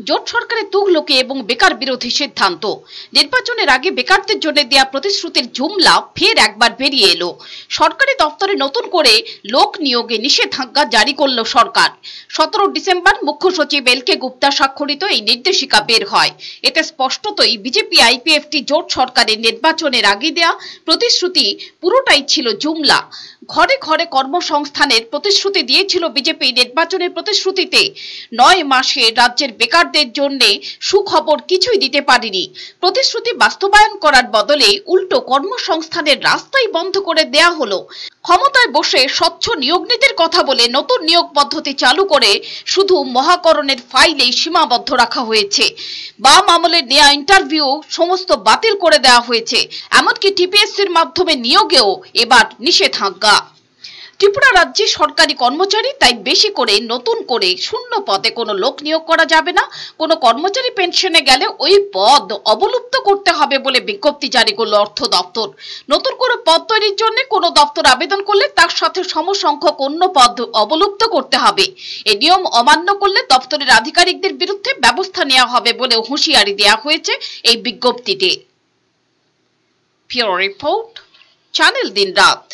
জোট সরকারের তুগলকে এবং বেকার বিরোধী সিদ্ধান্ত। নির্বাচনের আগে বেকারদের জন্য দেয়া প্রতিশ্রুতির জুমলা ফের একবার বেরিয়ে এলো। সরকারি দপ্তরে নতুন করে লোক নিয়োগে নিষেধাজ্ঞা জারি করল সরকার। সতেরো ডিসেম্বর মুখ্য সচিব এল কে গুপ্তা স্বাক্ষরিত এই নির্দেশিকা বের হয়। এতে স্পষ্টতই বিজেপি আইপিএফটি জোট সরকারের নির্বাচনের আগে দেয়া প্রতিশ্রুতি পুরোটাই ছিল জুমলা। ঘরে ঘরে কর্মসংস্থানের প্রতিশ্রুতি দিয়েছিল বিজেপি। নির্বাচনের প্রতিশ্রুতিতে নয় মাসে রাজ্যের বেকারদের জন্য সুখবর কিছুই দিতে পারেনি। প্রতিশ্রুতি বাস্তবায়ন করার বদলে উল্টো কর্মসংস্থানের রাস্তাই বন্ধ করে দেয়া হলো। ক্ষমতায় বসে স্বচ্ছ নিয়োগ নীতির কথা বলে নতুন নিয়োগ পদ্ধতি চালু করে শুধু মহাকরণের ফাইলেই সীমাবদ্ধ রাখা হয়েছে। বাম আমলের নেয়া ইন্টারভিউ সমস্ত বাতিল করে দেওয়া হয়েছে। এমনকি টিপিএসসির মাধ্যমে নিয়োগেও এবার নিষেধাজ্ঞা। ত্রিপুরা রাজ্যে সরকারি কর্মচারী, তাই বেশি করে নতুন করে শূন্য পদে কোনো লোক নিয়োগ করা যাবে না। কোনো কর্মচারী পেনশনে গেলে ওই পদ অবলুপ্ত করতে হবে বলে বিজ্ঞপ্তি জারি করল অর্থ দপ্তর। নতুন করে পদ তৈরির জন্য কোনো দপ্তর আবেদন করলে তার সাথে সমসংখ্যক অন্য পদ অবলুপ্ত করতে হবে। এই নিয়ম অমান্য করলে দপ্তরের আধিকারিকদের বিরুদ্ধে ব্যবস্থা নেওয়া হবে বলে হুঁশিয়ারি দেওয়া হয়েছে এই বিজ্ঞপ্তিতে। রিপোর্ট, চ্যানেল দিন রাত।